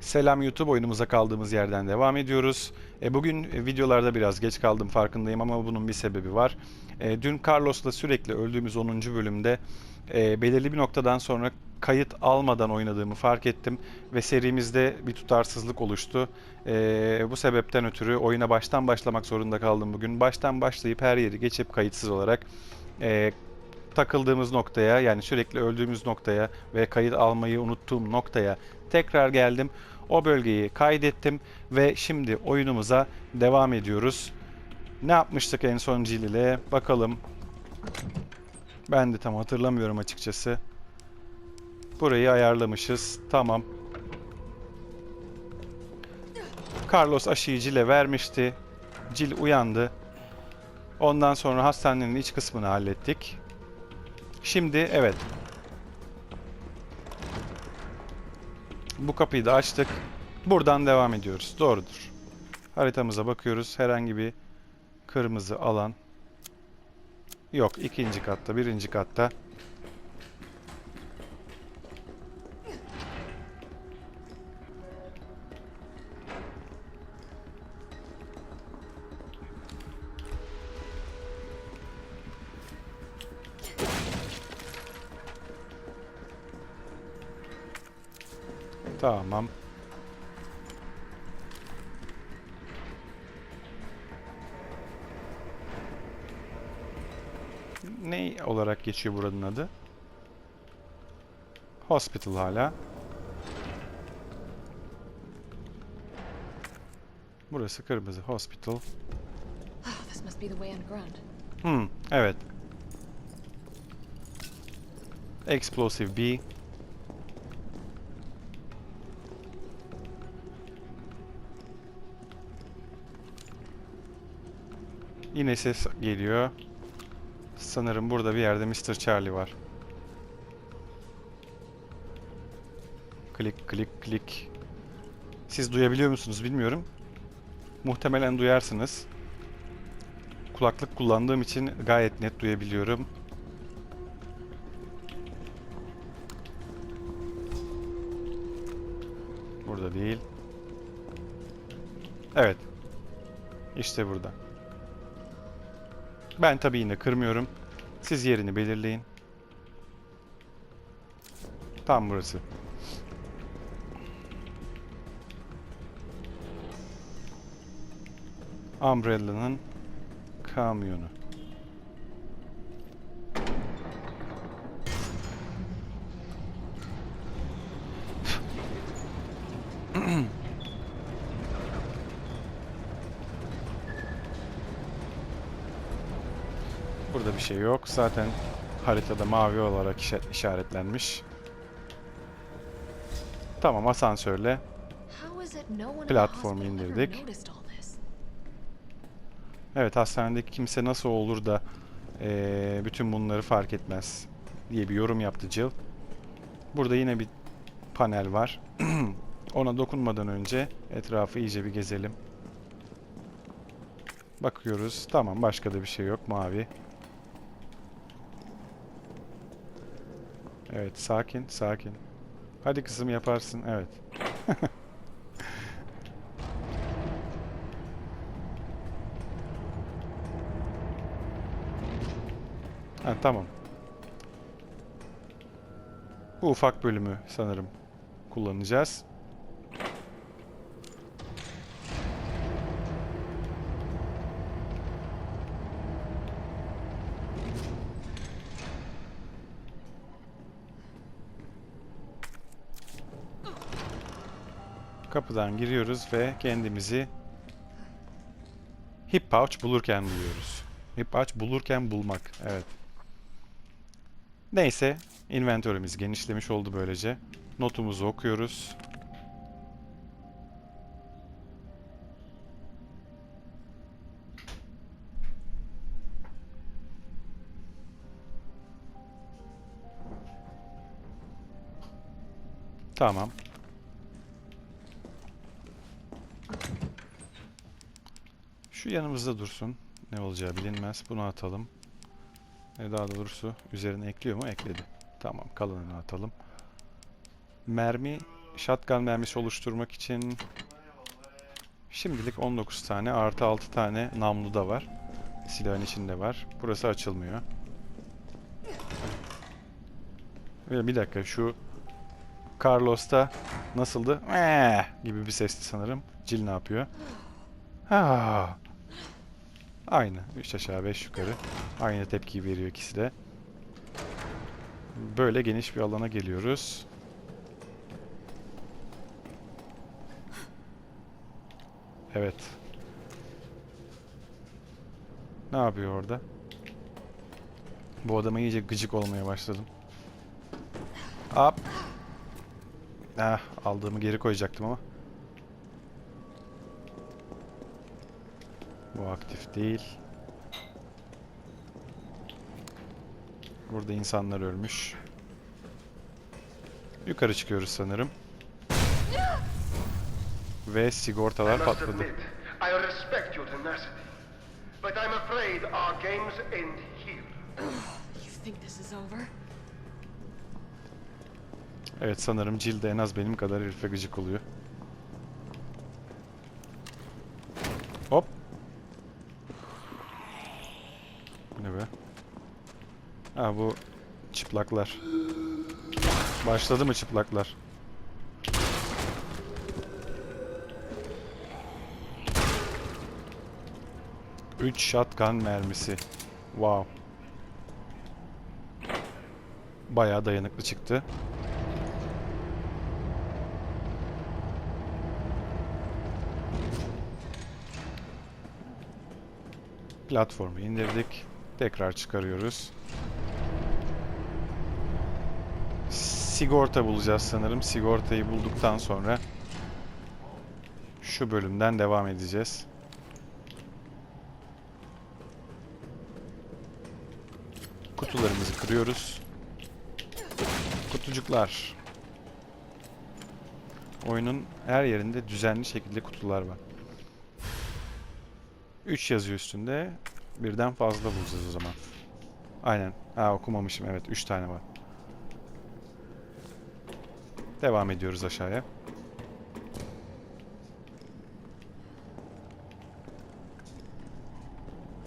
Selam YouTube oyunumuza kaldığımız yerden devam ediyoruz. E, bugün e, videolarda biraz geç kaldım farkındayım ama bunun bir sebebi var. E, dün Carlos'la sürekli öldüğümüz 10. bölümde e, belirli bir noktadan sonra kayıt almadan oynadığımı fark ettim ve serimizde bir tutarsızlık oluştu. E, bu sebepten ötürü oyuna baştan başlamak zorunda kaldım bugün. Baştan başlayıp her yeri geçip kayıtsız olarak e, takıldığımız noktaya yani sürekli öldüğümüz noktaya ve kayıt almayı unuttuğum noktaya tekrar geldim. O bölgeyi kaydettim ve şimdi oyunumuza devam ediyoruz. Ne yapmıştık en son Jill ile? Bakalım. Ben de tam hatırlamıyorum açıkçası. Burayı ayarlamışız. Tamam. Carlos aşıyı Jill'e vermişti. Jill uyandı. Ondan sonra hastanenin iç kısmını hallettik. Şimdi evet. Bu kapıyı da açtık. Buradan devam ediyoruz. Doğrudur. Haritamıza bakıyoruz. Herhangi bir kırmızı alan yok. ikinci katta, birinci katta. Tamam. Ne olarak geçiyor buranın adı? Hospital hala. Burası kırmızı hospital. Underground. Hmm, evet. Explosive B. Yine ses geliyor. Sanırım burada bir yerde Mr. Charlie var. Klik klik klik. Siz duyabiliyor musunuz bilmiyorum. Muhtemelen duyarsınız. Kulaklık kullandığım için gayet net duyabiliyorum. Burada değil. Evet. İşte burada. Ben tabii yine kırmıyorum. Siz yerini belirleyin. Tam burası. Umbrella'nın kamyonu. Şey yok. Zaten haritada mavi olarak işa- işaretlenmiş. Tamam asansörle. Platformu indirdik. Evet hastanedeki kimse nasıl olur da eee, bütün bunları fark etmez diye bir yorum yaptı Jill. Burada yine bir panel var. Ona dokunmadan önce etrafı iyice bir gezelim. Bakıyoruz. Tamam başka da bir şey yok. Mavi. Evet sakin sakin. Hadi kızım yaparsın. Evet. Ha, tamam. Bu ufak bölümü sanırım kullanacağız. Kapıdan giriyoruz ve kendimizi hip pouch bulurken buluyoruz. Hip pouch bulurken bulmak. Evet. Neyse, inventörümüz genişlemiş oldu böylece. Notumuzu okuyoruz. Tamam. Şu yanımızda dursun. Ne olacağı bilinmez. Bunu atalım. E daha doğrusu üzerine ekliyor mu? Ekledi. Tamam kalanını atalım. Mermi shotgun mermisi oluşturmak için şimdilik 19 tane artı 6 tane namlu da var. Silahın içinde var. Burası açılmıyor. Bir dakika şu Carlos'ta nasıldı? Eee gibi bir sesti sanırım. Jill ne yapıyor? Ha. Aynı. 3 aşağı 5 yukarı. Aynı tepkiyi veriyor ikisi de. Böyle geniş bir alana geliyoruz. Evet. Ne yapıyor orada? Bu adama iyice gıcık olmaya başladım. Hop. Ah, aldığımı geri koyacaktım ama. Bu aktif değil. Burada insanlar ölmüş. Yukarı çıkıyoruz sanırım. Ve sigortalar patladı. admit, I respect your tenacity. But I'm afraid our games end here. You think this is over? Evet sanırım Jill de en az benim kadar herife gıcık oluyor. Hop. Bu Ne be? Bu çıplaklar. Başladı mı çıplaklar? Üç shotgun mermisi. Wow. Bayağı dayanıklı çıktı. Platformu indirdik. Tekrar çıkarıyoruz. Sigorta bulacağız sanırım. Sigortayı bulduktan sonra şu bölümden devam edeceğiz. Kutularımızı kırıyoruz. Kutucuklar. Oyunun her yerinde düzenli şekilde kutular var. 3 yazıyor üstünde. Birden fazla bulacağız o zaman. Aynen. Ha okumamışım. Evet 3 tane var. Devam ediyoruz aşağıya.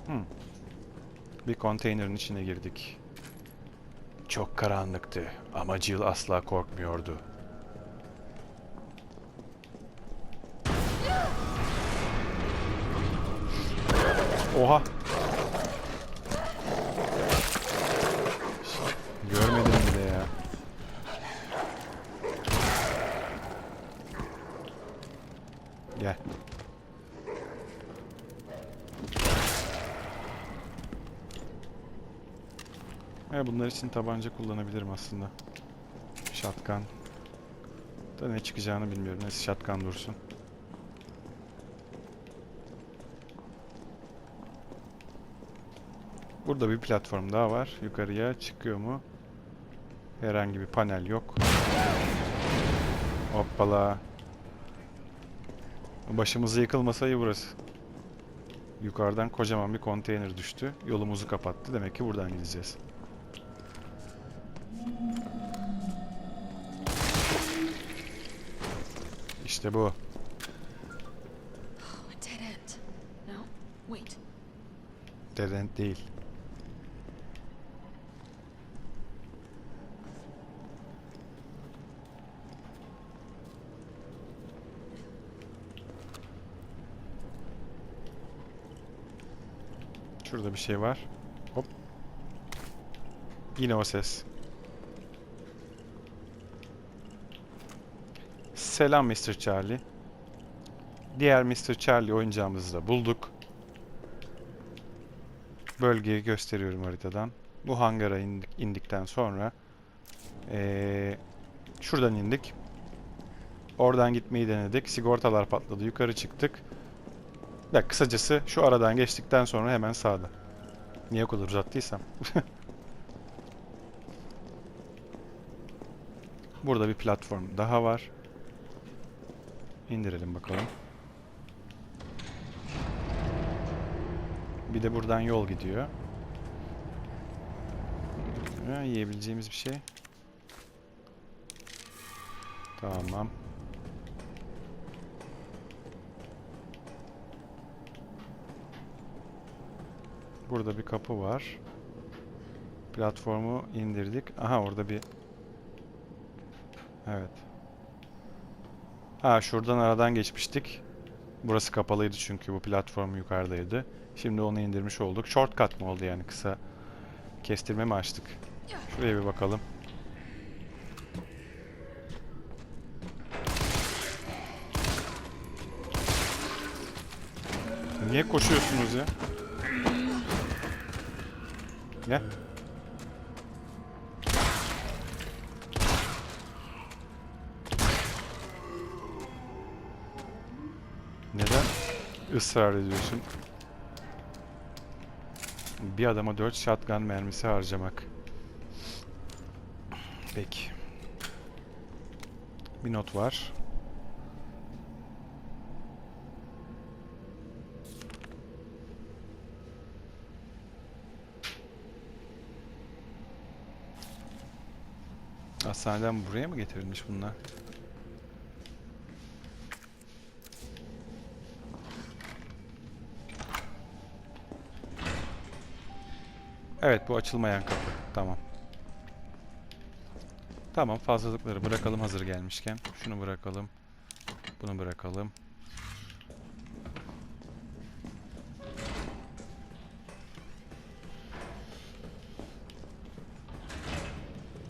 Hmm. Bir konteynerin içine girdik. Çok karanlıktı ama Jill asla korkmuyordu. Oha. Görmedim bile ya. Gel. Evet bunlar için tabanca kullanabilirim aslında. Shotgun. Da ne çıkacağını bilmiyorum. Neyse shotgun dursun. Burada bir platform daha var. Yukarıya çıkıyor mu? Herhangi bir panel yok. Hoppala. Başımıza yıkılmasa iyi burası. Yukarıdan kocaman bir konteyner düştü. Yolumuzu kapattı. Demek ki buradan gideceğiz. İşte bu. Oh, dead end. No? Wait. Dead end değil. Şurada bir şey var. Hop. Yine o ses. Selam Mr. Charlie. Diğer Mr. Charlie oyuncağımızı da bulduk. Bölgeyi gösteriyorum haritadan. Bu hangara indik, indikten sonra eee, şuradan indik. Oradan gitmeyi denedik. Sigortalar patladı. Yukarı çıktık. Ya kısacası şu aradan geçtikten sonra hemen sağda. Niye o kadar uzattıysam. Burada bir platform daha var. İndirelim bakalım. Bir de buradan yol gidiyor. Ha, yiyebileceğimiz bir şey. Tamam. Burada bir kapı var. Platformu indirdik. Aha orada bir... Evet. Ha şuradan aradan geçmiştik. Burası kapalıydı çünkü bu platform yukarıdaydı. Şimdi onu indirmiş olduk. Shortcut mu oldu yani kısa kestirme mi açtık? Şuraya bir bakalım. Niye koşuyorsunuz ya? Gel. Israr ediyorsun? Bir adama 4 shotgun mermisi harcamak. Peki. Bir not var. Hastaneden buraya mı getirilmiş bunlar? Evet bu açılmayan kapı. Tamam. Tamam fazlalıkları bırakalım hazır gelmişken. Şunu bırakalım. Bunu bırakalım.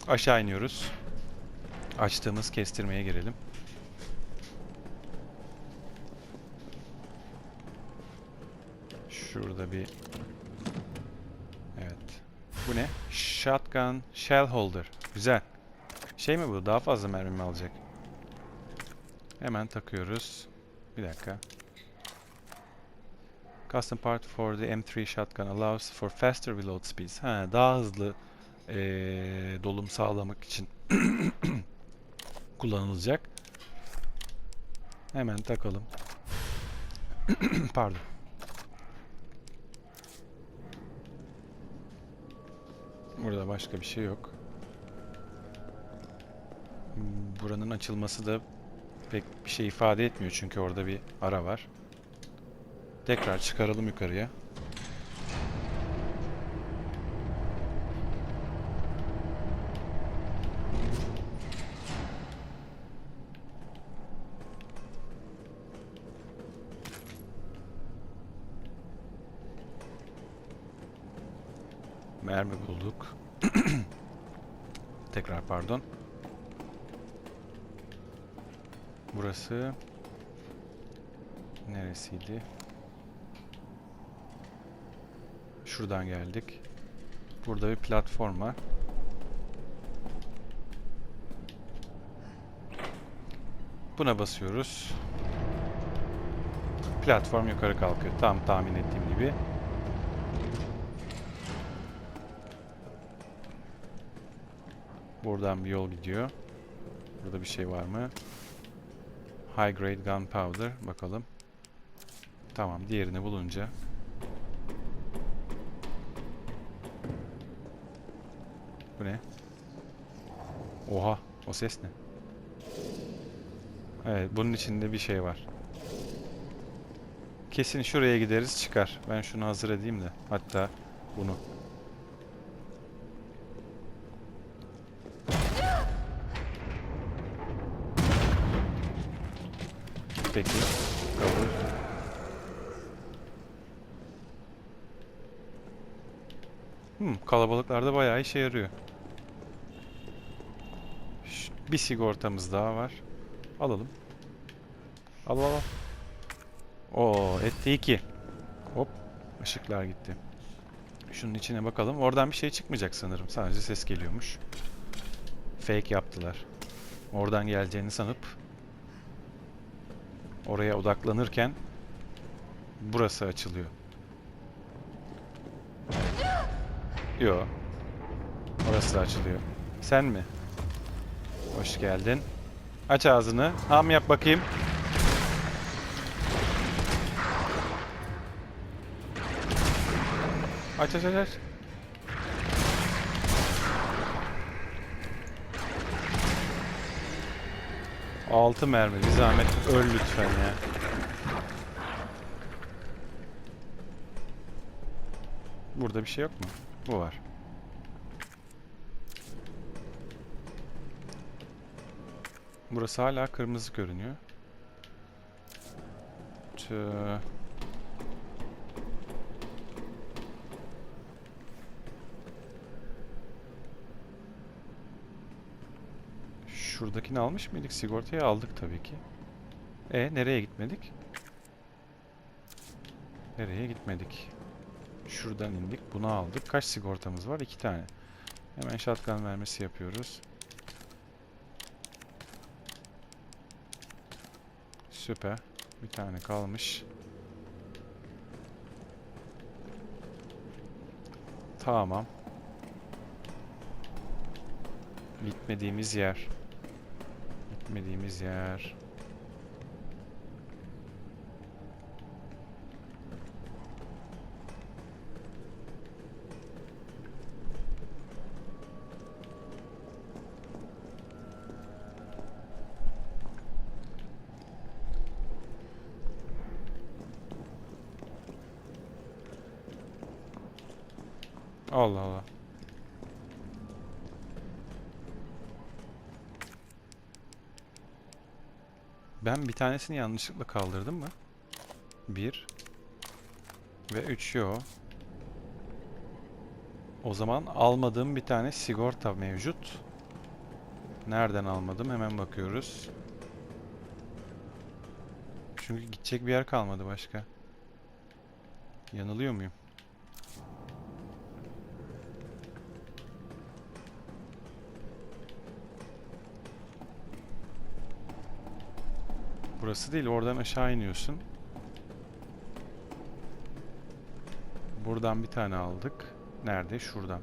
Aşağı iniyoruz. Açtığımız kestirmeye girelim. Şurada bir. Bu ne? Shotgun Shell Holder. Güzel. Şey mi bu? Daha fazla mermi mi alacak? Hemen takıyoruz. Bir dakika. Custom part for the M3 shotgun allows for faster reload speeds. Ha, daha hızlı eee, dolum sağlamak için kullanılacak. Hemen takalım. Pardon. Burada başka bir şey yok. Buranın açılması da pek bir şey ifade etmiyor çünkü orada bir ara var. Tekrar çıkaralım yukarıya. Mermi bulduk. Tekrar pardon. Burası neresiydi? Şuradan geldik. Burada bir platform var. Buna basıyoruz. Platform yukarı kalkıyor. Tam tahmin ettiğim gibi. Buradan bir yol gidiyor. Burada bir şey var mı? High grade gunpowder. Bakalım. Tamam. Diğerini bulunca. Bu ne? Oha. O ses ne? Evet. Bunun içinde bir şey var. Kesin şuraya gideriz çıkar. Ben şunu hazır edeyim de. Hatta bunu. Peki. Kabul. Hmm, kalabalıklarda bayağı işe yarıyor. Bir sigortamız daha var. Alalım. Al al al. Oo, etti iki. Hop, ışıklar gitti. Şunun içine bakalım. Oradan bir şey çıkmayacak sanırım. Sadece ses geliyormuş. Fake yaptılar. Oradan geleceğini sanıp oraya odaklanırken burası açılıyor. Yo. Orası da açılıyor. Sen mi? Hoş geldin. Aç ağzını. Ham yap bakayım. Aç aç aç aç. Altı mermi. Bir zahmet öl lütfen ya. Burada bir şey yok mu? Bu var. Burası hala kırmızı görünüyor. Tüh. Şuradakini almış mıydık? Sigortayı aldık tabii ki. E nereye gitmedik? Nereye gitmedik? Şuradan indik. Bunu aldık. Kaç sigortamız var? İki tane. Hemen shotgun vermesi yapıyoruz. Süper. Bir tane kalmış. Tamam. Gitmediğimiz yer. Gitmediğimiz yer. Allah Allah. Ben bir tanesini yanlışlıkla kaldırdım mı? Bir. Ve üç yo. O zaman almadığım bir tane sigorta mevcut. Nereden almadım? Hemen bakıyoruz. Çünkü gidecek bir yer kalmadı başka. Yanılıyor muyum? Burası değil, oradan aşağı iniyorsun. Buradan bir tane aldık. Nerede? Şuradan.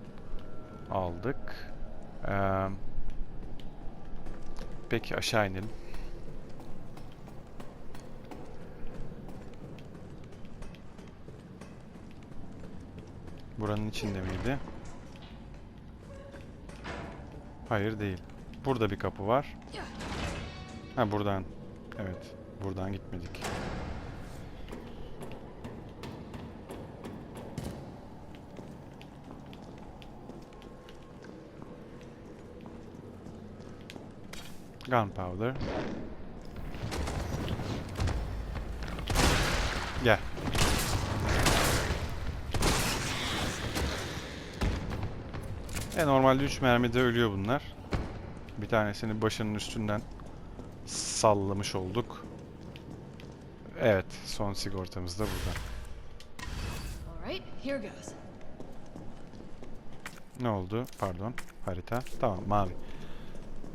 Aldık. Ee, peki aşağı inelim. Buranın içinde miydi? Hayır değil. Burada bir kapı var. Ha buradan. Evet. Buradan gitmedik. Gunpowder. Gel. E normalde 3 mermide ölüyor bunlar. Bir tanesini başının üstünden sallamış olduk. Evet, son sigortamız da burada. Ne oldu? Pardon, harita. Tamam, mavi.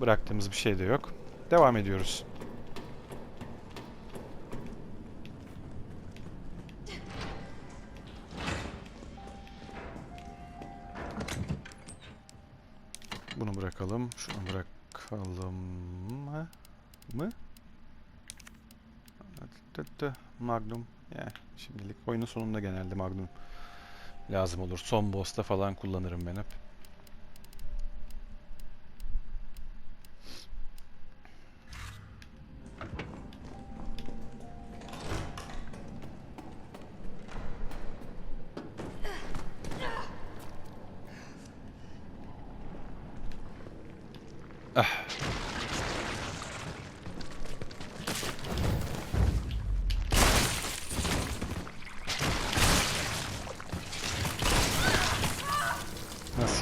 Bıraktığımız bir şey de yok. Devam ediyoruz. Bunu bırakalım. Şunu bırakalım mı? Mı? Magnum. Ya şimdilik oyunun sonunda genelde Magnum lazım olur. Son boss'ta falan kullanırım ben hep.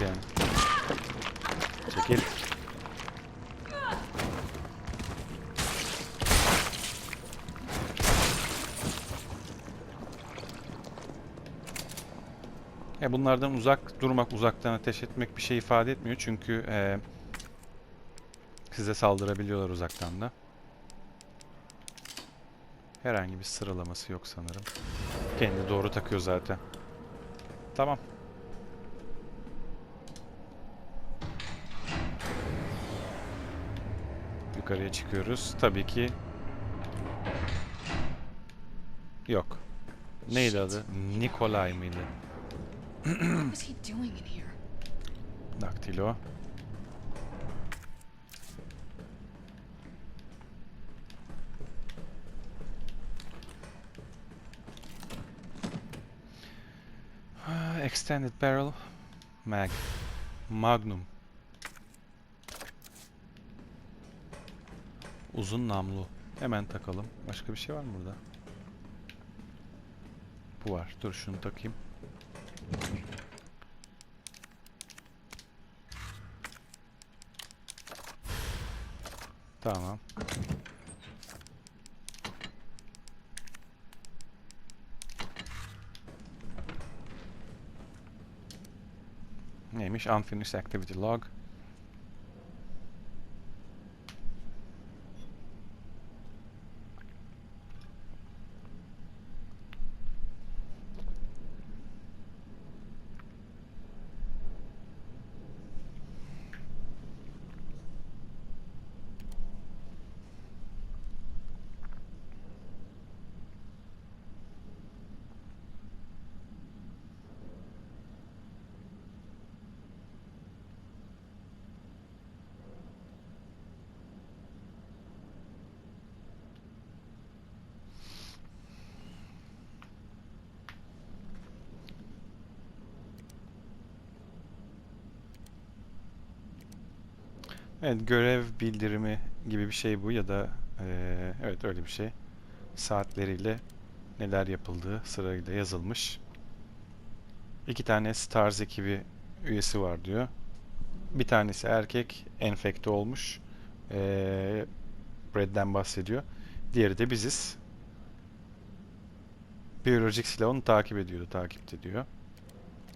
Yani? Çekil. Ya bunlardan uzak durmak, uzaktan ateş etmek bir şey ifade etmiyor çünkü eee, size saldırabiliyorlar uzaktan da. Herhangi bir sıralaması yok sanırım. Kendi doğru takıyor zaten. Tamam. Yukarıya çıkıyoruz. Tabii ki yok. Neydi adı? Nikolay mıydı? Daktilo. Ha, Extended barrel. Mag. Magnum. Uzun namlu. Hemen takalım. Başka bir şey var mı burada? Bu var. Dur şunu takayım. Tamam. Neymiş? Unfinished activity log. Evet, görev bildirimi gibi bir şey bu ya da eee, evet öyle bir şey. Saatleriyle neler yapıldığı sırayla yazılmış. İki tane STARS ekibi üyesi var diyor. Bir tanesi erkek, enfekte olmuş. Eee Brad'den bahsediyor. Diğeri de biziz. Biyolojik silah onu takip ediyordu, takipte diyor.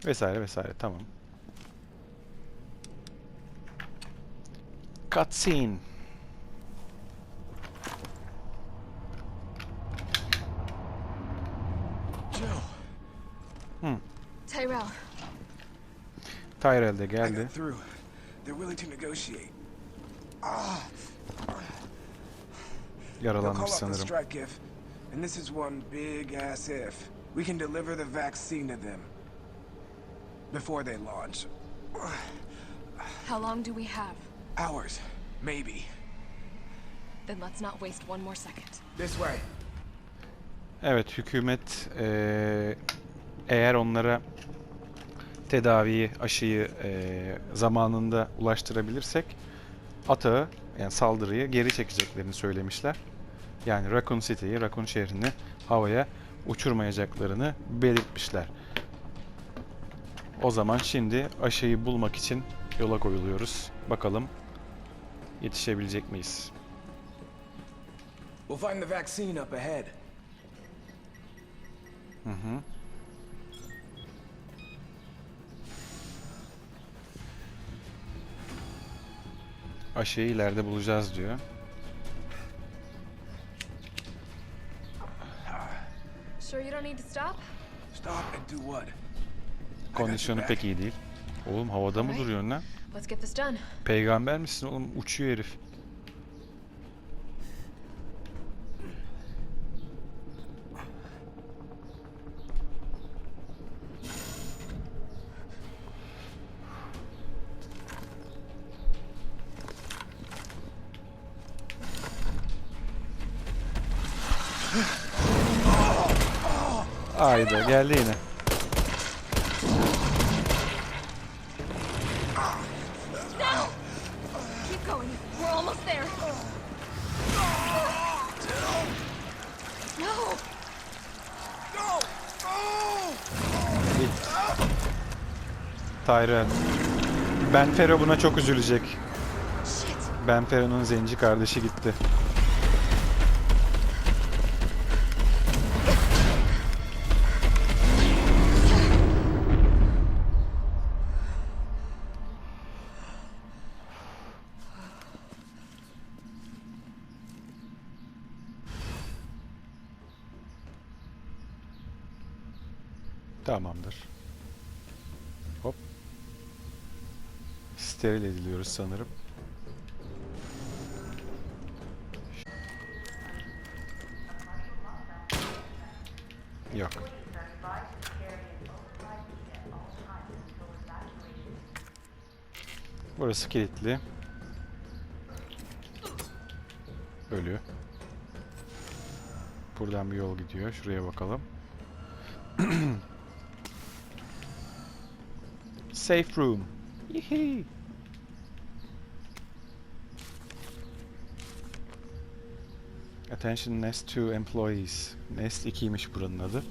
Vesaire vesaire, tamam. Cutscene. Joe, Hmm. Tyrell, Tyrell de I geldi. got through. They're willing to negotiate. They'll Yaralanmış call off the sanırım. strike if, and this is one big ass if, we can deliver the vaccine to them before they launch. how long do we have? Hours, maybe. Then let's not waste one more second. This way. Evet, hükümet eee, eğer onlara tedaviyi, aşıyı eee, zamanında ulaştırabilirsek atağı, yani saldırıyı geri çekeceklerini söylemişler. Yani Raccoon City'yi, Raccoon şehrini havaya uçurmayacaklarını belirtmişler. O zaman şimdi aşıyı bulmak için yola koyuluyoruz. Bakalım yetişebilecek miyiz? We'll find the vaccine up ahead. Hı hı. Aşıyı ileride bulacağız diyor. Sure you don't need to stop? Stop and do what? Kondisyonu pek iyi değil. Oğlum havada mı duruyorsun lan? Let's get this done. Peygamber misin oğlum? Uçuyor herif. Ayda geldi yine. Git. Tyrell. Ben Fero buna çok üzülecek. Ben Fero'nun zenci kardeşi gitti. Tamamdır. Hop. Steril ediliyoruz sanırım. Yok. Burası kilitli. Ölü. Buradan bir yol gidiyor. Şuraya bakalım. Safe room. Yihi. Attention Nest 2 employees. Nest 2'ymiş buranın adı.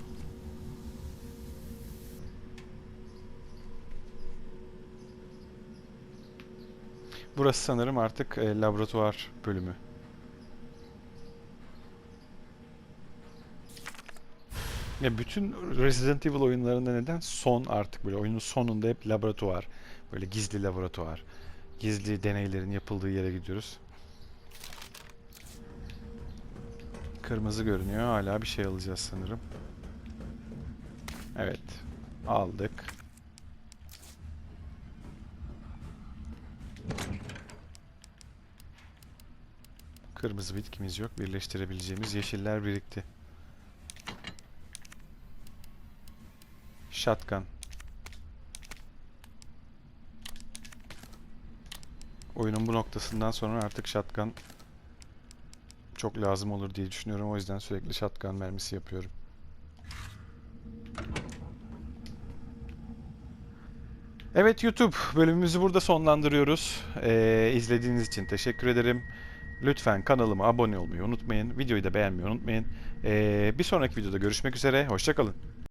Burası sanırım artık e, laboratuvar bölümü. Ya bütün Resident Evil oyunlarında neden son artık böyle oyunun sonunda hep laboratuvar. Böyle gizli laboratuvar. Gizli deneylerin yapıldığı yere gidiyoruz. Kırmızı görünüyor. Hala bir şey alacağız sanırım. Evet. Aldık. Kırmızı bitkimiz yok. Birleştirebileceğimiz yeşiller birikti. Shotgun. Oyunun bu noktasından sonra artık shotgun çok lazım olur diye düşünüyorum. O yüzden sürekli shotgun mermisi yapıyorum. Evet YouTube bölümümüzü burada sonlandırıyoruz. Ee, izlediğiniz için teşekkür ederim. Lütfen kanalıma abone olmayı unutmayın. Videoyu da beğenmeyi unutmayın. Ee, bir sonraki videoda görüşmek üzere. Hoşçakalın.